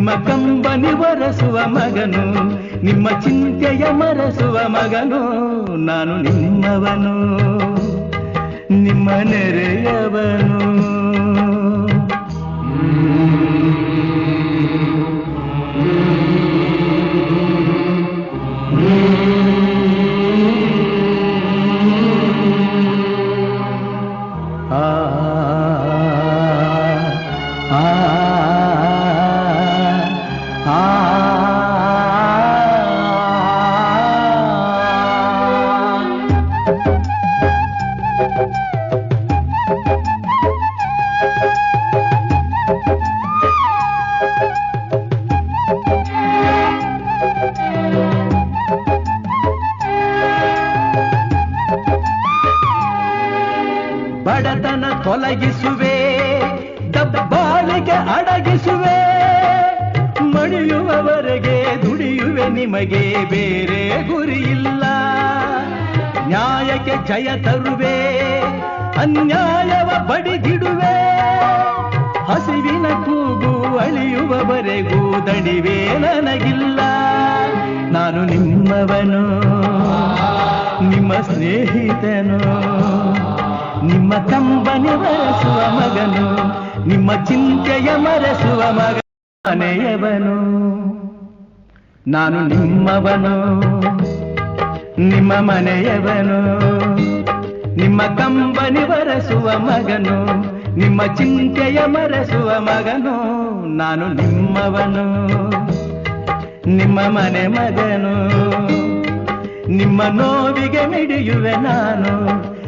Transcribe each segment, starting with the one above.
ನಿಮ್ಮ ಕಂಬನಿ ಬರೆಸುವ ಮಗನು ನಿಮ್ಮ ಚಿಂತೆಯ ಮರೆಸುವ ಮಗನು ನಾನು ನಿಮ್ಮವನು ನಿಮ್ಮ ನೆರೆಯವನು ಆ ತೊಲಗಿಸುವೆ ದಬ್ಬಾಳಿಗೆ ಅಡಗಿಸುವೆ, ಮಣಿಯುವವರೆಗೆ ದುಡಿಯುವೆ ನಿಮಗೆ ಬೇರೆ ಗುರಿಯಿಲ್ಲ. ನ್ಯಾಯಕ್ಕೆ ಜಯ ತರುವೆ, ಅನ್ಯಾಯವ ಬಡಿದಿಡುವೆ, ಹಸಿವಿನ ಕೂಗು ಅಳಿಯುವವರೆಗೂ ದಣಿವೆ ನನಗಿಲ್ಲ. ನಾನು ನಿಮ್ಮವನು, ನಿಮ್ಮ ಸ್ನೇಹಿತನು. ನಿಮ್ಮ ಕಂಬನಿ ಬರೆಸುವ ಮಗನು ನಿಮ್ಮ ಚಿಂತೆಯ ಮರೆಸುವ ಮಗ ಮನೆಯವನು ನಾನು ನಿಮ್ಮವನು ನಿಮ್ಮ ಮನೆಯವನು ನಿಮ್ಮ ಕಂಬನಿ ಬರೆಸುವ ಮಗನು ನಿಮ್ಮ ಚಿಂತೆಯ ಮರೆಸುವ ಮಗನು ನಾನು ನಿಮ್ಮವನು ನಿಮ್ಮ ಮನೆ ಮಗನು ನಿಮ್ಮ ನೋವಿಗೆ ಮಿಡಿಯುವೆ ನಾನು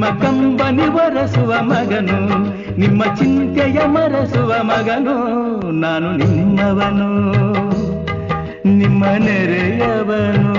ನಿಮ್ಮ ಕಂಬನಿ ಬರೆಸುವ ಮಗನು ನಿಮ್ಮ ಚಿಂತೆಯ ಮರೆಸುವ ಮಗನು ನಾನು ನಿಮ್ಮವನು ನಿಮ್ಮ ನೆರೆಯವನು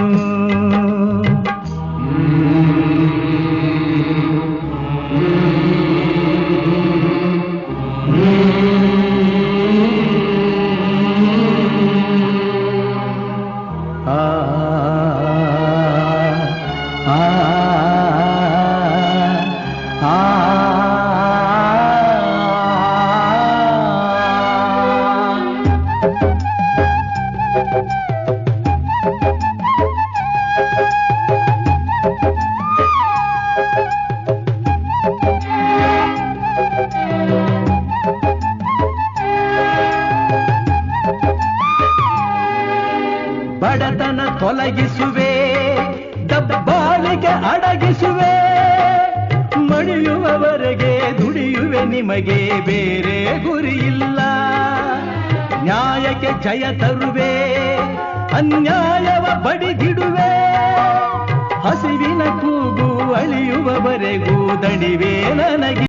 ತೊಲಗಿಸುವೆ ದಬ್ಬಾಳಿಕೆ ಅಡಗಿಸುವೆ ಮಡಿಯುವವರೆಗೆ ದುಡಿಯುವೆ ನಿಮಗೆ ಬೇರೆ ಗುರಿಯಿಲ್ಲ. ನ್ಯಾಯಕ್ಕೆ ಜಯ ತರುವೆ, ಅನ್ಯಾಯವ ಬಡಿದಿಡುವೆ, ಹಸಿವಿನ ಕೂಗು ಅಳಿಯುವವರೆಗೂ ದಣಿವೆ ನನಗೆ.